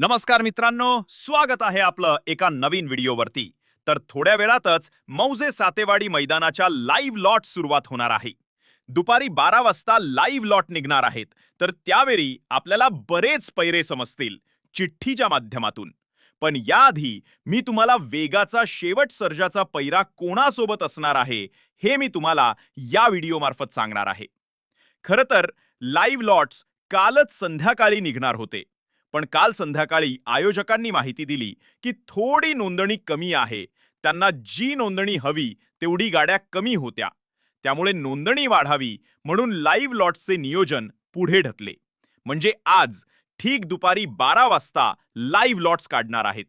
नमस्कार मित्रांनो स्वागत आहे आपलं एका नवीन व्हिडिओवरती. तर थोड्या वेळातच मौजे सातेवाडी मैदानाच्या लाईव्ह लॉट सुरुवात होणार आहे. दुपारी बारा वाजता लाईव्ह लॉट निघणार आहेत. तर त्यावेळी आपल्याला बरेच पैरे समजतील चिठ्ठीच्या माध्यमातून. पण याआधी मी तुम्हाला वेगाचा शेवट सर्जाचा पैरा कोणासोबत असणार आहे हे मी तुम्हाला या व्हिडिओमार्फत सांगणार आहे. खरं तर लाईव्ह लॉट्स कालच संध्याकाळी निघणार होते. पण काल संध्याकाळी आयोजकांनी माहिती दिली की थोडी नोंदणी कमी आहे. त्यांना जी नोंदणी हवी तेवढी गाड्या कमी होत्या. त्यामुळे नोंदणी वाढावी म्हणून लाईव्ह लॉट्सचे नियोजन पुढे ढकले. म्हणजे आज ठीक दुपारी बारा वाजता लाईव्ह लॉट्स काढणार आहेत.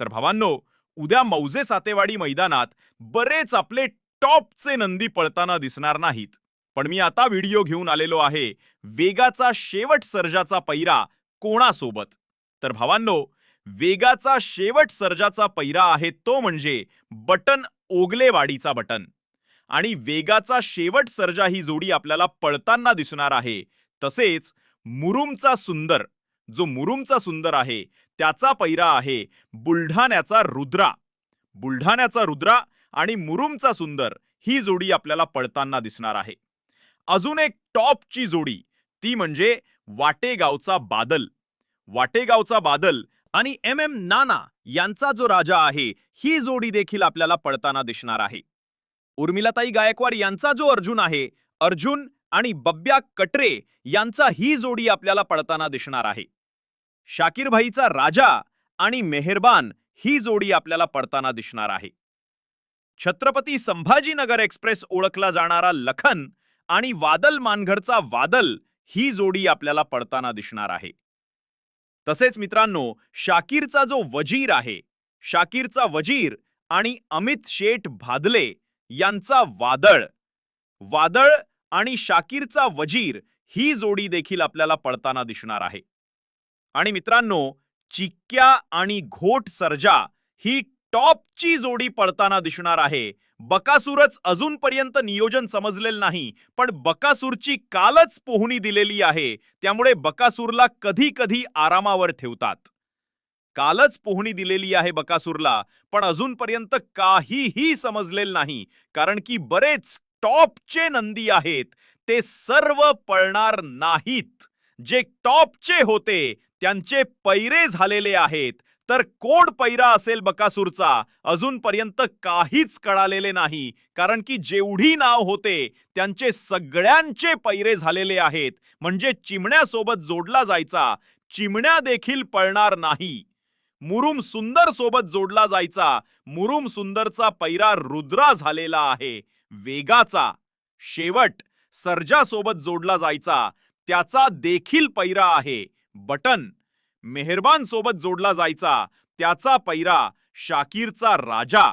तर भावांनो उद्या मौजे सातेवाडी मैदानात बरेच आपले टॉपचे नंदी पळताना दिसणार नाहीत. पण मी आता व्हिडिओ घेऊन आलेलो आहे. वेगाचा शेवट सर्जाचा पैरा कोणासोबत? तर भावांनो वेगाचा शेवट सर्जाचा पैरा आहे तो म्हणजे बटन ओगलेवाडीचा बटन. आणि वेगाचा शेवट सर्जा ही जोडी आपल्याला पळताना दिसणार आहे. तसेच मुरुमचा सुंदर जो मुरुमचा सुंदर आहे त्याचा पैरा आहे बुलढाण्याचा रुद्रा. बुलढाण्याचा रुद्रा आणि मुरुमचा सुंदर ही जोडी आपल्याला पळताना दिसणार आहे. अजून एक टॉपची जोडी ती म्हणजे वाटेगावचा बादल. वाटेगावचा बादल आणि एम एम नाना यांचा जो राजा आहे ही जोडी देखील आपल्याला पळताना दिसणार आहे. उर्मिलाताई गायकवाड यांचा जो अर्जुन आहे अर्जुन आणि बब्या कटरे यांचा ही जोडी आपल्याला पळताना दिसणार आहे. शाकीर भाईचा राजा आणि मेहरबान ही जोडी आपल्याला पडताना दिसणार आहे. छत्रपती संभाजीनगर एक्सप्रेस ओळखला जाणारा लखन आणि वादल मानघरचा वादल ही जोडी आपल्याला पडताना दिसणार आहे. तसेच मित्रांनो शाकीरचा जो वजीर आहे शाकीरचा वजीर आणि अमित शेठ भादले यांचा वादळ. वादळ आणि शाकीरचा वजीर ही जोडी देखील आपल्याला पडताना दिसणार आहे. आणि मित्रांनो चिक्क्या आणि घोट सर्जा ही टॉपची जोडी पडताना दिसणार आहे. बकासूरच अजूनपर्यंत नियोजन समजलेलं नाही पण बकासूरची कालच पोहणी दिलेली आहे त्यामुळे बकासूरला कधी कधी आरामावर ठेवतात. कालच पोहणी दिलेली आहे बकासूरला पण अजूनपर्यंत काहीही समजलेलं नाही कारण की बरेच टॉपचे नंदी आहेत ते सर्व पळणार नाहीत. जे टॉपचे होते त्यांचे पैरे झालेले आहेत तर कोड पैरा असेल बकासूरचा. अजूनपर्यंत काहीच कळालेले नाही. कारण की जेवढी नाव होते त्यांचे सगळ्यांचे पैरे झालेले आहेत. म्हणजे चिमण्यासोबत जोडला जायचा. चिमण्या देखील पळणार नाही. मुरुम सुंदर सोबत जोडला जायचा. मुरुम सुंदरचा पैरा रुद्रा झालेला आहे. वेगाचा. शेवट सर्जासोबत जोडला जायचा. त्याचा देखील पैरा आहे. बटन. मेहरबान सोबत जोडला जायचा. त्याचा पैरा शाकीरचा राजा.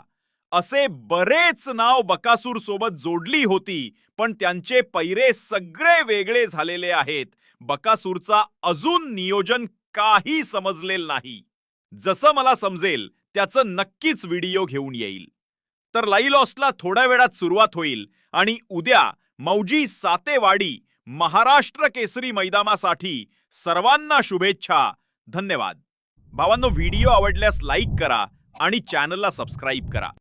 असे बरेच नाव बकासूर सोबत जोडली होती पण त्यांचे पैरे सगळे वेगळे झालेले आहेत. बकासूरचा अजून नियोजन काही समजलेलं नाही. जसं मला समजेल त्याचं नक्कीच व्हिडिओ घेऊन येईल. तर लाईलॉसला थोड्या वेळात सुरुवात होईल आणि उद्या मौजी सातेवाडी महाराष्ट्र केसरी मैदानासाठी सर्वांना शुभेच्छा. धन्यवाद. भावांनो व्हिडिओ आवडल्यास लाईक करा आणि चॅनलला सबस्क्राईब करा.